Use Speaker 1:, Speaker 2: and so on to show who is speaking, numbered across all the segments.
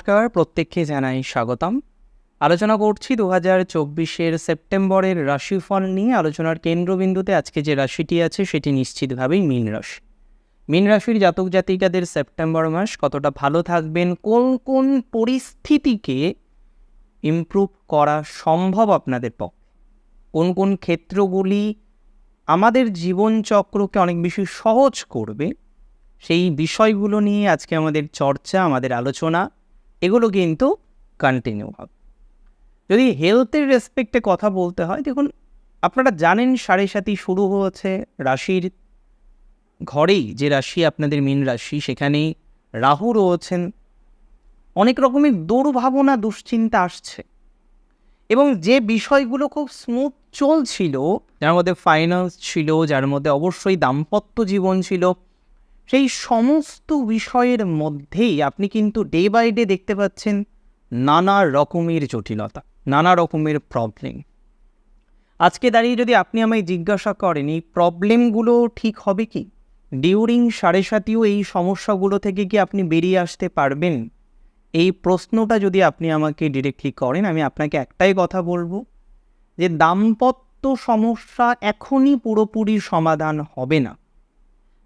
Speaker 1: নমস্কার, প্রত্যেককে জানাই স্বাগতম। আলোচনা করছি দু হাজার চব্বিশের সেপ্টেম্বরের রাশিফল নিয়ে। আলোচনার কেন্দ্রবিন্দুতে আজকে যে রাশিটি আছে, সেটি নিশ্চিতভাবেই মীন রাশি। মীন রাশির জাতক জাতিকাদের সেপ্টেম্বর মাস কতটা ভালো থাকবেন, কোন কোন পরিস্থিতিকে ইমপ্রুভ করা সম্ভব আপনাদের পক্ষে? কোন কোন ক্ষেত্রগুলি আমাদের জীবনচক্রকে অনেক বেশি সহজ করবে? সেই বিষয়গুলো নিয়ে আজকে আমাদের চর্চা, আমাদের আলোচনা। এগুলো কিন্তু কন্টিনিউ হবে। যদি হেলথের রেসপেক্টে কথা বলতে হয়, দেখুন, আপনারা জানেন সাড়ে সাথী শুরু হয়েছে রাশির ঘরেই, যে রাশি আপনাদের মীন রাশি, সেখানেই রাহু রয়েছেন। অনেক রকমের দুর্ভাবনা, দুশ্চিন্তা আসছে। এবং যে বিষয়গুলো খুব স্মুথ চলছিল, যার মধ্যে ফাইন্যান্স ছিল, যার মধ্যে অবশ্যই দাম্পত্য জীবন ছিল সেই সমস্ত বিষয়ের মধ্যেই আপনি কিন্তু ডে বাই ডে দেখতে পাচ্ছেন নানা রকমের জটিলতা, নানা রকমের প্রবলেম আজকে দাঁড়িয়ে যদি আপনি আমায় জিজ্ঞাসা করেন, এই প্রবলেমগুলো ঠিক হবে কি? ডিউরিং সাড়ে সাতিও এই সমস্যাগুলো থেকে কি আপনি বেরিয়ে আসতে পারবেন? এই প্রশ্নটা যদি আপনি আমাকে ডিরেক্টলি করেন, আমি আপনাকে একটাই কথা বলব, যে দাম্পত্য সমস্যা এখনই পুরোপুরি সমাধান হবে না।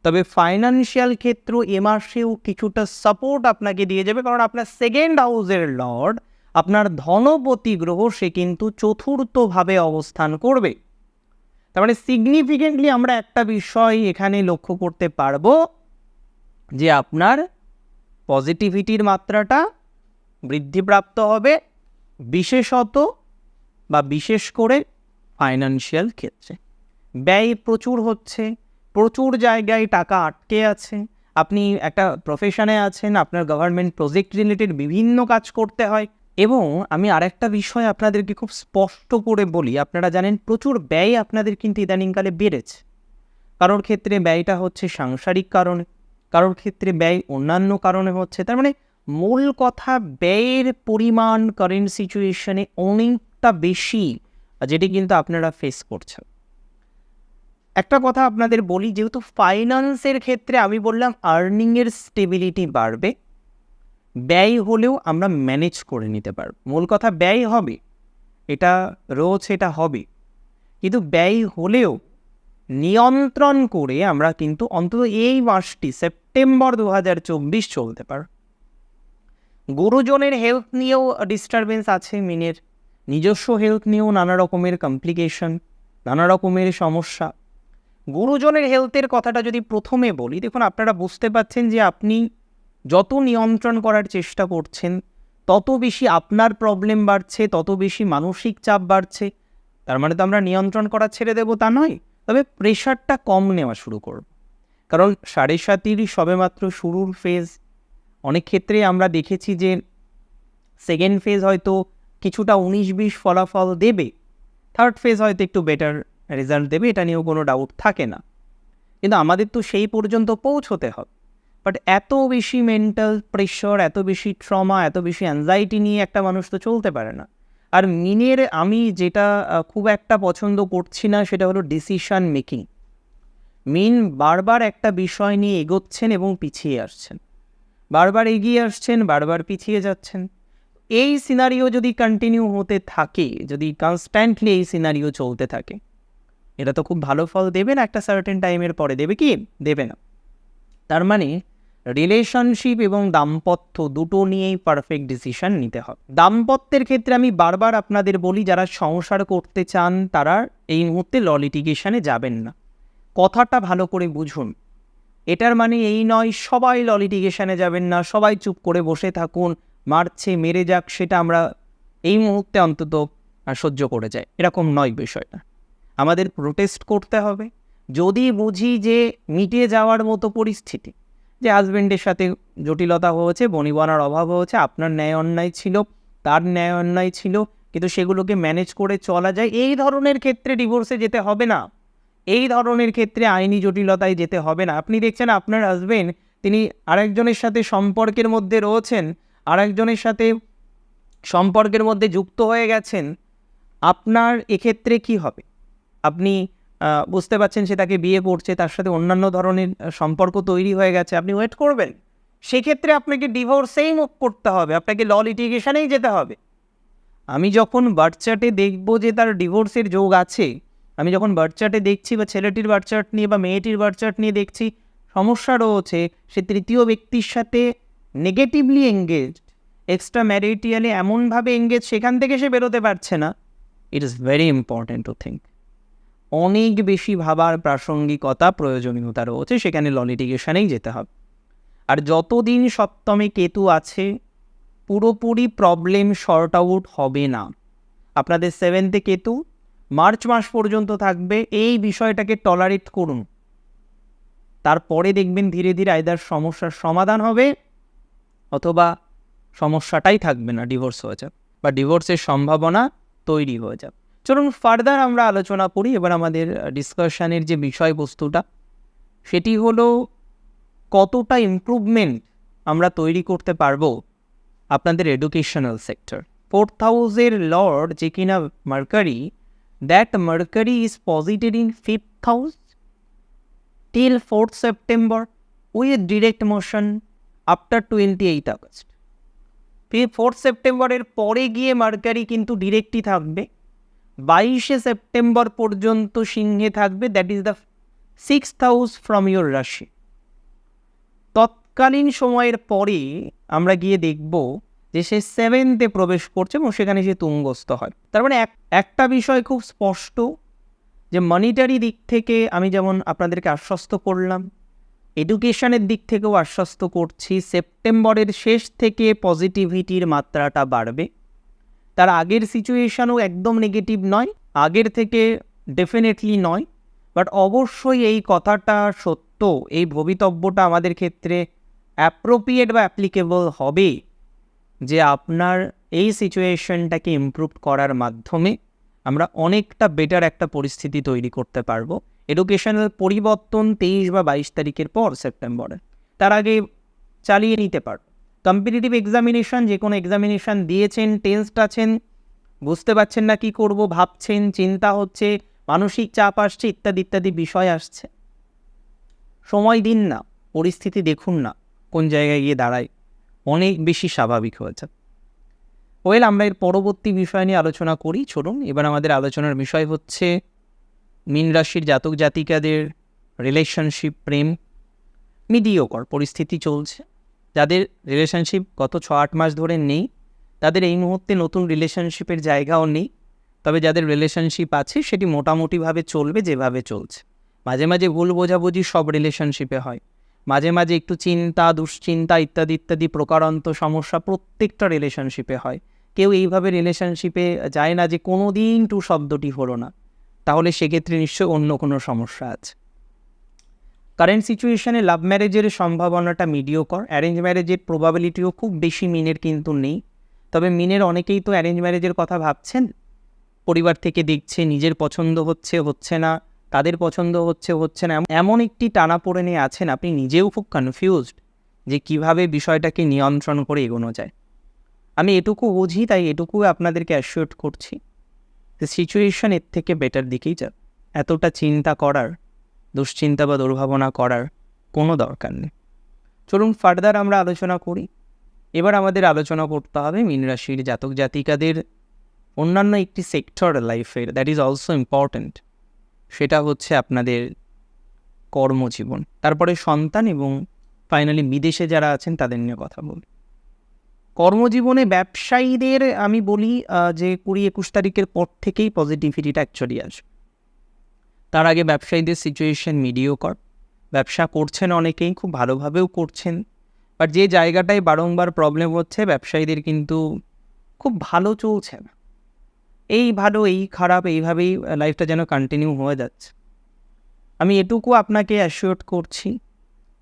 Speaker 1: তবে ফাইন্যান্সিয়াল ক্ষেত্র এ মাসেও কিছুটা সাপোর্ট আপনাকে দিয়ে যাবে, কারণ আপনার সেকেন্ড হাউসের লর্ড আপনার ধনপতি গ্রহ, সে কিন্তু চতুর্থভাবে অবস্থান করবে। তার মানে সিগনিফিকেন্টলি আমরা একটা বিষয় এখানে লক্ষ্য করতে পারব যে আপনার পজিটিভিটির মাত্রাটা বৃদ্ধিপ্রাপ্ত হবে, বিশেষত বা বিশেষ করে ফাইন্যান্সিয়াল ক্ষেত্রে। ব্যয় প্রচুর হচ্ছে। প্রচুর জায়গায় টাকা আটকে আছে। আপনি একটা প্রফেশনে আছেন, আপনার গভর্নমেন্ট প্রজেক্ট রিলেটেড বিভিন্ন কাজ করতে হয়। এবং আমি আরেকটা বিষয় আপনাদেরকে খুব স্পষ্ট করে বলি, আপনারা জানেন প্রচুর ব্যয় আপনাদের কিন্তু ইদানিংকালে বেড়েছে। কারোর ক্ষেত্রে ব্যয়টা হচ্ছে সাংসারিক কারণে, কারোর ক্ষেত্রে ব্যয় অন্যান্য কারণে হচ্ছে। তার মানে মূল কথা ব্যয়ের পরিমাণ কারেন্ট সিচুয়েশনে অনেকটা বেশি, যেটি কিন্তু আপনারা ফেস করছেন। একটা কথা আপনাদের বলি, যেহেতু ফাইন্যান্সের ক্ষেত্রে আমি বললাম আর্নিংয়ের স্টেবিলিটি বাড়বে, ব্যয় হলেও আমরা ম্যানেজ করে নিতে পারব। মূল কথা ব্যয় হবে, এটা রোজ এটা হবে। কিন্তু ব্যয় হলেও নিয়ন্ত্রণ করে আমরা কিন্তু অন্তত এই মাসটি, সেপ্টেম্বর দু হাজার চব্বিশ চলতে পার গুরুজনের হেলথ নিয়েও ডিস্টারবেন্স আছে, মিনের নিজস্ব হেলথ নিয়েও নানা রকমের কমপ্লিকেশন নানা রকমের সমস্যা। গুরুজনের হেলথের কথাটা যদি প্রথমে বলি, দেখুন আপনারা বুঝতে পাচ্ছেন যে আপনি যত নিয়ন্ত্রণ করার চেষ্টা করছেন, তত বেশি আপনার প্রবলেম বাড়ছে, তত বেশি মানসিক চাপ বাড়ছে। তার মানে তো আমরা নিয়ন্ত্রণ করা ছেড়ে দেবো তা নয়, তবে প্রেশারটা কম নেওয়া শুরু করব। কারণ সাড়ে সাতিরই সবেমাত্র শুরুর ফেজ অনেক ক্ষেত্রে আমরা দেখেছি যে সেকেন্ড ফেজ হয়তো কিছুটা উনিশ বিশ ফলাফল দেবে থার্ড ফেজ হয়তো একটু বেটার রেজাল্ট দেবে, এটা নিয়েও কোনো ডাউট থাকে না। কিন্তু আমাদের তো সেই পর্যন্ত পৌঁছতে হবে। বাট এত বেশি মেন্টাল প্রেশার এত বেশি ট্রমা এত বেশি অ্যাংজাইটি নিয়ে একটা মানুষ তো চলতে পারে না। আর মিনের আমি যেটা খুব একটা পছন্দ করছি না, সেটা হলো ডিসিশন মেকিং মিন বারবার একটা বিষয় নিয়ে এগোচ্ছেন এবং পিছিয়ে আসছেন। বারবার এগিয়ে আসছেন, বারবার পিছিয়ে যাচ্ছেন। এই সিনারিও যদি কন্টিনিউ হতে থাকে, যদি কনস্ট্যান্টলি এই সিনারিও চলতে থাকে এটা তো খুব ভালো ফল দেবে না একটা সার্টেন টাইমের পরে, দেবে কি? দেবে না। তার মানে রিলেশনশিপ এবং দাম্পত্য দুটো নিয়েই পারফেক্ট ডিসিশন নিতে হবে। দাম্পত্যের ক্ষেত্রে আমি বারবার আপনাদের বলি, যারা সংসার করতে চান, তারা এই মুহূর্তে ল যাবেন না। কথাটা ভালো করে বুঝুন। এটার মানে এই নয়, সবাই ল যাবেন না, সবাই চুপ করে বসে থাকুন, মারছে, মেরে যাক, সেটা আমরা এই মুহূর্তে অন্তত সহ্য করে যাই। এরকম নয় বিষয়টা। আমাদের প্রোটেস্ট করতে হবে। যদি বুঝি যে মিটে যাওয়ার মতো পরিস্থিতি, যে হাজব্যান্ডের সাথে জটিলতা হয়েছে বনিবনার অভাব হয়েছে, আপনার ন্যায় অন্যায় ছিল, তার ন্যায় অন্যায় ছিল, কিন্তু সেগুলোকে ম্যানেজ করে চলা যায়, এই ধরনের ক্ষেত্রে ডিভোর্সে যেতে হবে না। এই ধরনের ক্ষেত্রে আইনি জটিলতায় যেতে হবে না। আপনি দেখছেন আপনার হাজব্যান্ড তিনি আরেকজনের সাথে সম্পর্কের মধ্যে রয়েছেন, আরেকজনের সাথে সম্পর্কের মধ্যে যুক্ত হয়ে গেছেন। আপনার এক্ষেত্রে কি হবে? আপনি বুঝতে পারছেন সে তাকে বিয়ে করছে, তার সাথে অন্যান্য ধরনের সম্পর্ক তৈরি হয়ে গেছে, আপনি ওয়েট করবেন। সেক্ষেত্রে আপনাকে ডিভোর্সেই মুভ করতে হবে, আপনাকে ল লিটিগেশনেই যেতে হবে। আমি যখন বার্থ চার্টে দেখব যে তার ডিভোর্সের যোগ আছে, আমি যখন বার্থ চার্টে দেখছি বা ছেলেটির বার্থ চার্ট নিয়ে বা মেয়েটির বার্থ চার্ট নিয়ে দেখছি, সমস্যা রয়েছে, সে তৃতীয় ব্যক্তির সাথে নেগেটিভলি এঙ্গেজড এক্সট্রা ম্যারিটিয়ালি এমনভাবে এঙ্গেজ সেখান থেকে সে বেরোতে পারছে না। It is very important to think অনেক বেশি ভাবার প্রাসঙ্গিকতা প্রয়োজনীয়তা রয়েছে, সেখানে ল লিটিগেশনেই যেতে হবে। আর যতদিন সপ্তমে কেতু আছে, পুরোপুরি প্রবলেম শর্ট আউট হবে না। আপনাদের সেভেন্থে কেতু, মার্চ মাস পর্যন্ত থাকবে, এই বিষয়টাকে টলারেট করুন। তারপরে দেখবেন ধীরে ধীরে আয়দার সমস্যার সমাধান হবে, অথবা সমস্যাটাই থাকবে না ডিভোর্স হয়ে যাবে, বা ডিভোর্সের সম্ভাবনা তৈরি হয়ে যাবে। চলুন ফার্দার আমরা আলোচনা করি। এবার আমাদের ডিসকাশনের যে বিষয়বস্তুটা, সেটি হলো কতটা ইমপ্রুভমেন্ট আমরা তৈরি করতে পারব আপনাদের এডুকেশনাল সেক্টর ফোর্থ হাউসের লর্ড যে কিনা mercury that mercury is positive in fifth house till fourth September with direct motion after twenty eight August fourth সেপ্টেম্বরের পরে গিয়ে মার্কারি কিন্তু ডিরেক্টই থাকবে। বাইশে সেপ্টেম্বর পর্যন্ত সিংহে থাকবে that is the six house from your রাশি তৎকালীন সময়ের পরে আমরা গিয়ে দেখব যে সে সেভেন্থে প্রবেশ করছে এবং সেখানে সে তুঙ্গস্থ হয়। তার মানে এক, একটা বিষয় খুব স্পষ্ট যে মনিটারি দিক থেকে আমি যেমন আপনাদেরকে আশ্বস্ত করলাম এডুকেশনের দিক থেকেও আশ্বস্ত করছি, সেপ্টেম্বরের শেষ থেকে পজিটিভিটির মাত্রাটা বাড়বে। তার আগের সিচুয়েশানও একদম নেগেটিভ নয়, আগের থেকে ডেফিনেটলি নয়। বাট অবশ্যই এই কথাটা সত্য, এই ভবিতব্যটা আমাদের ক্ষেত্রে অ্যাপ্রোপ্রিয়েট বা অ্যাপ্লিকেবল হবে যে আপনার এই সিচুয়েশনটাকে ইমপ্রুভ করার মাধ্যমে আমরা অনেকটা বেটার একটা পরিস্থিতি তৈরি করতে পারব। এডুকেশনাল পরিবর্তন তেইশ বা বাইশ তারিখের পর সেপ্টেম্বরে তার আগে চালিয়ে নিতে পারব। কম্পিটিটিভ এক্সামিনেশন যে কোনো এক্সামিনেশান দিয়েছেন টেন্সড আছেন, বুঝতে পারছেন না কি করব, ভাবছেন, চিন্তা হচ্ছে, মানসিক চাপ আসছে, ইত্যাদি ইত্যাদি বিষয় আসছে। সময় দিন না, পরিস্থিতি দেখুন না, কোন জায়গায় গিয়ে দাঁড়ায়, অনেক বেশি স্বাভাবিক হয়েছে ওয়েল আমরা এর পরবর্তী বিষয় নিয়ে আলোচনা করি, চলুন, এবার আমাদের আলোচনার বিষয় হচ্ছে, মীন রাশির জাতক জাতিকাদের রিলেশনশিপ প্রেম মিডিওকর পরিস্থিতি চলছে। যাদের রিলেশনশিপ গত ছ আট মাস ধরে নেই, তাদের এই মুহূর্তে নতুন রিলেশনশিপের জায়গাও নেই। তবে যাদের রিলেশনশিপ আছে, সেটি মোটামুটিভাবে চলবে যেভাবে চলছে। মাঝে মাঝে ভুল বোঝাবুঝি সব রিলেশনশিপে হয়। মাঝে মাঝে একটু চিন্তা, দুশ্চিন্তা ইত্যাদি ইত্যাদি প্রকারান্ত সমস্যা প্রত্যেকটা রিলেশনশিপে হয়। কেউ এইভাবে রিলেশনশিপে যায় না যে কোনো দিন টু শব্দটি হলো না। তাহলে সেক্ষেত্রে নিশ্চয়ই অন্য কোনো সমস্যা আছে। কারেন্ট সিচুয়েশনে লাভ ম্যারেজের সম্ভাবনাটা মিডিওকর অ্যারেঞ্জ ম্যারেজের প্রবাবিলিটিও খুব বেশি মিনের কিন্তু নেই। তবে মিনের অনেকেই তো অ্যারেঞ্জ ম্যারেজের কথা ভাবছেন। পরিবার থেকে দেখছে, নিজের পছন্দ হচ্ছে হচ্ছে না, তাদের পছন্দ হচ্ছে হচ্ছে না। এমন একটি টানা পড়ে নিয়ে আছেন আপনি, নিজেও খুব কনফিউজড যে কীভাবে বিষয়টাকে নিয়ন্ত্রণ করে এগোনো যায়। আমি এটুকু বুঝি, তাই এটুকু আপনাদেরকে অ্যাসিওর করছি। যে সিচুয়েশন এর থেকে বেটার দিকেই যাবে এতটা চিন্তা করার দুশ্চিন্তা বা দুর্ভাবনা করার কোনো দরকার নেই। চলুন ফার্দার আমরা আলোচনা করি। এবার আমাদের আলোচনা করতে হবে মীন রাশির জাতক জাতিকাদের অন্যান্য একটি সেক্টর লাইফের দ্যাট ইজ অলসো ইম্পর্ট্যান্ট সেটা হচ্ছে আপনাদের কর্মজীবন। তারপরে সন্তান এবং ফাইনালি বিদেশে যারা আছেন তাদের নিয়ে কথা বলি। কর্মজীবনে ব্যবসায়ীদের আমি বলি যে কুড়ি একুশ তারিখের পর থেকেই পজিটিভিটিটা অ্যাকচুয়ালি আসবে। তার আগে ব্যবসায়ীদের সিচুয়েশন মিডিওকর ব্যবসা করছেন অনেকেই, খুব ভালোভাবেও করছেন বাট যে জায়গাটায় বারংবার প্রবলেম হচ্ছে, ব্যবসায়ীদের কিন্তু খুব ভালো চলছে না। এই ভালো, এই খারাপ, এইভাবেই লাইফটা যেন কন্টিনিউ হয়ে যাচ্ছে। আমি এটুকু আপনাকে অ্যাসিওর করছি,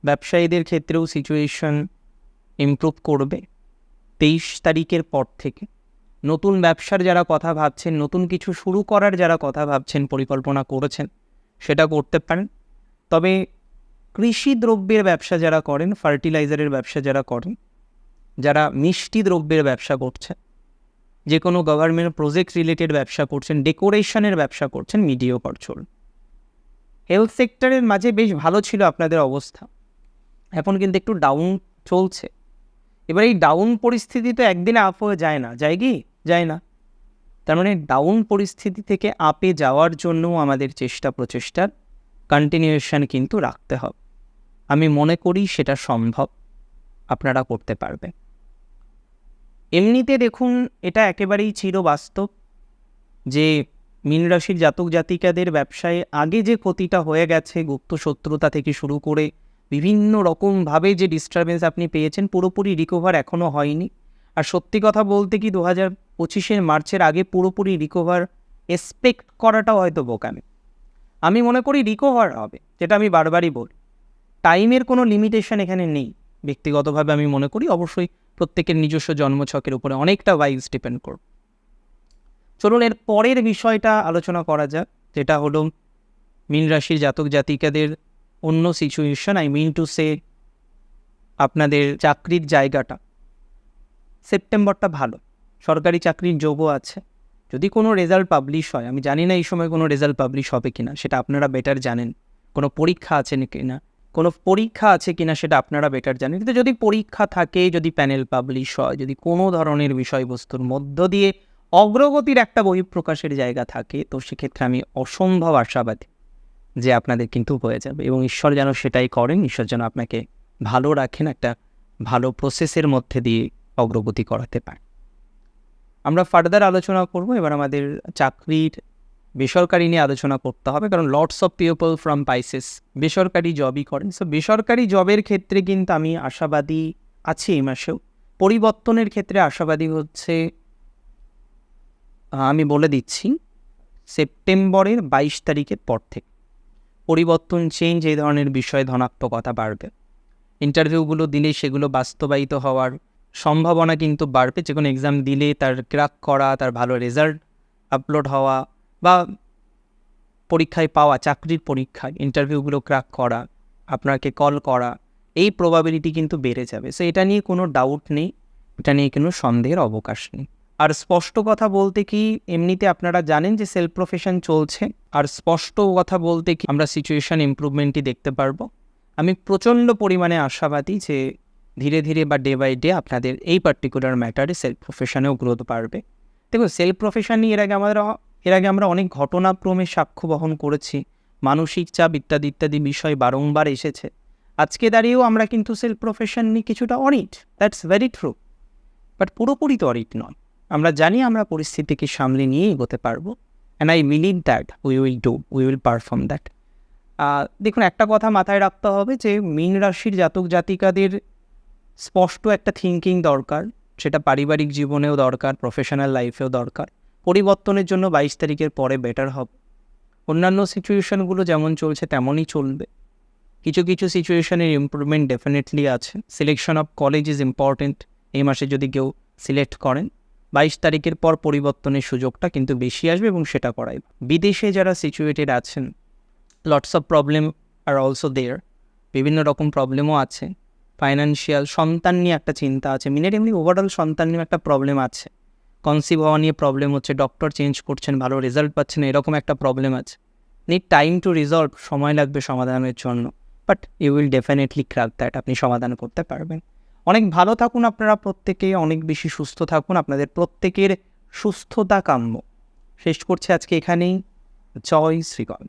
Speaker 1: ব্যবসায়ীদের ক্ষেত্রেও সিচুয়েশন ইমপ্রুভ করবে তেইশ তারিখের পর থেকে। নতুন ব্যবসার যারা কথা ভাবছেন, নতুন কিছু শুরু করার যারা কথা ভাবছেন, পরিকল্পনা করেছেন সেটা করতে পারেন। তবে কৃষি দ্রব্যের ব্যবসা যারা করেন, ফার্টিলাইজারের ব্যবসা যারা করেন, যারা মিষ্টি দ্রব্যের ব্যবসা করছে যে কোনো গভর্নমেন্ট প্রজেক্ট রিলেটেড ব্যবসা করছেন ডেকোরেশনের ব্যবসা করছেন, মিডিও করছল হেলথ সেক্টরের মাঝে বেশ ভালো ছিল আপনাদের অবস্থা। এখন কিন্তু একটু ডাউন চলছে। এবার এই ডাউন পরিস্থিতি তো একদিনে আপ হয়ে যায় না। যায় কি? যায় না। তার মানে ডাউন পরিস্থিতি থেকে আপে যাওয়ার জন্য আমাদের চেষ্টা প্রচেষ্টার কন্টিনিউশন কিন্তু রাখতে হবে। আমি মনে করি সেটা সম্ভব, আপনারা করতে পারবেন। এমনিতে দেখুন, এটা একেবারেই চিরবাস্তব যে মীন রাশির জাতক জাতিকাদের ব্যবসায় আগে যে ক্ষতিটা হয়ে গেছে, গুপ্ত শত্রুতা থেকে শুরু করে বিভিন্ন রকমভাবে যে ডিস্টারবেন্স আপনি পেয়েছেন, পুরোপুরি রিকভার এখনও হয়নি। আর সত্যি কথা বলতে কি দু হাজার পঁচিশের মার্চের আগে পুরোপুরি রিকভার এক্সপেক্ট করাটাও হয়তো বোকামি। আমি মনে করি রিকভার হবে, যেটা আমি বারবারই বলি। টাইমের কোনো লিমিটেশন এখানে নেই। ব্যক্তিগতভাবে আমি মনে করি অবশ্যই প্রত্যেকের নিজস্ব জন্মছকের উপরে অনেকটা ওয়াইজ ডিপেন্ড করবে। চলুন এর পরের বিষয়টা আলোচনা করা যাক, যেটা হলো মীন রাশির জাতক জাতিকাদের অন্য situation I mean to say আপনাদের চাকরির জায়গাটা। সেপ্টেম্বরটা ভালো। সরকারি চাকরির যোগও আছে। যদি কোনো রেজাল্ট পাবলিশ হয়, আমি জানি না এই সময় কোনো রেজাল্ট পাবলিশ হবে কিনা, সেটা আপনারা বেটার জানেন। কোনো পরীক্ষা আছে কিনা, কোনো পরীক্ষা আছে কিনা সেটা আপনারা বেটার জানেন। কিন্তু যদি পরীক্ষা থাকে, যদি প্যানেল পাবলিশ হয়, যদি কোনো ধরনের বিষয়বস্তুর মধ্য দিয়ে অগ্রগতির একটা বহিঃপ্রকাশের জায়গা থাকে, তো সেক্ষেত্রে আমি অসম্ভব আশাবাদী যে আপনাদের কিন্তু হয়ে যাবে। এবং ঈশ্বর যেন সেটাই করেন, ঈশ্বর যেন আপনাকে ভালো রাখেন, একটা ভালো প্রসেসের মধ্যে দিয়ে অগ্রগতি করাতে পারে। আমরা ফার্দার আলোচনা করব, এবার আমাদের চাকরির বেসরকারি নিয়ে আলোচনা করতে হবে, কারণ lots of people from Pisces বেসরকারি জবই করেন। সো বেসরকারি জবের ক্ষেত্রে কিন্তু আমি আশাবাদী আছি এই মাসেও। পরিবর্তনের ক্ষেত্রে আশাবাদী হচ্ছে আমি বলে দিচ্ছি, সেপ্টেম্বরের বাইশ তারিখের পর থেকে পরিবর্তন চেঞ্জ এই ধরনের বিষয়ে ধনাত্মকতা বাড়বে। ইন্টারভিউগুলো দিলে সেগুলো বাস্তবায়িত হওয়ার সম্ভাবনা কিন্তু বাড়বে। যে কোনো এক্সাম দিলে তার ক্র্যাক করা, তার ভালো রেজাল্ট আপলোড হওয়া বা পরীক্ষায় পাওয়া, চাকরির পরীক্ষায় ইন্টারভিউগুলো ক্র্যাক করা, আপনাকে কল করা, এই প্রবাবিলিটি কিন্তু বেড়ে যাবে। সো এটা নিয়ে কোনো ডাউট নেই, এটা নিয়ে কোনো সন্দেহের অবকাশ নেই। আর স্পষ্ট কথা বলতে কি, এমনিতে আপনারা জানেন যে সেলফ প্রফেশন চলছে। আর স্পষ্ট কথা বলতে কি, আমরা সিচুয়েশন ইমপ্রুভমেন্টই দেখতে পারব। আমি প্রচণ্ড পরিমাণে আশাবাদী যে ধীরে ধীরে বা ডে বাই ডে আপনাদের এই পার্টিকুলার ম্যাটারে সেলফ প্রফেশনেও গ্রোথ বাড়বে। দেখুন সেলফ প্রফেশন নিয়ে এর আগে আমাদের এর আগে আমরা অনেক ঘটনাক্রমে সাক্ষ্য বহন করেছি। মানসিক চাপ ইত্যাদি ইত্যাদি বিষয় বারংবার এসেছে। আজকে দাঁড়িয়েও আমরা কিন্তু সেলফ প্রফেশন নিয়ে কিছুটা অনিট দ্যাটস ভেরি ট্রু বাট পুরোপুরি তো অরিট নয়। আমরা জানি আমরা পরিস্থিতিকে সামলে নিয়ে এগোতে পারব। And I believe that we will do we will perform that দেখুন, একটা কথা মাথায় রাখতে হবে যে, মীন রাশির জাতক জাতিকাদের স্পষ্ট একটা থিঙ্কিং দরকার, সেটা পারিবারিক জীবনেও দরকার প্রফেশনাল লাইফেও দরকার। পরিবর্তনের জন্য বাইশ তারিখের পরে বেটার হবে। অন্যান্য সিচুয়েশনগুলো যেমন চলছে তেমনই চলবে। কিছু কিছু সিচুয়েশনের ইম্প্রুভমেন্ট ডেফিনেটলি আছে। Selection of college is important এই মাসে যদি কেউ সিলেক্ট করেন, বাইশ তারিখের পর পরিবর্তনের সুযোগটা কিন্তু বেশি আসবে এবং সেটা করাই বিদেশে যারা সিচুয়েটেড আছেন লটস অফ প্রবলেম আর অলসো দেয়ার বিভিন্ন রকম প্রবলেমও আছে। ফাইন্যান্সিয়াল সন্তান নিয়ে একটা চিন্তা আছে। মিনের এমনি ওভারঅল সন্তান নিয়ে একটা প্রবলেম আছে। কনসিভ হওয়া নিয়ে প্রবলেম হচ্ছে ডক্টর চেঞ্জ করছেন, ভালো রেজাল্ট পাচ্ছেন, এরকম একটা প্রবলেম আছে। নিড টাইম টু রিজলভ সময় লাগবে সমাধানের জন্য। But you will definitely crack that আপনি সমাধান করতে পারবেন। অনেক ভালো থাকুন আপনারা প্রত্যেকে, অনেক বেশি সুস্থ থাকুন। আপনাদের প্রত্যেকের সুস্থতা কাম্য। শেষ করছে আজকে এখানেই। জয় শ্রীগণ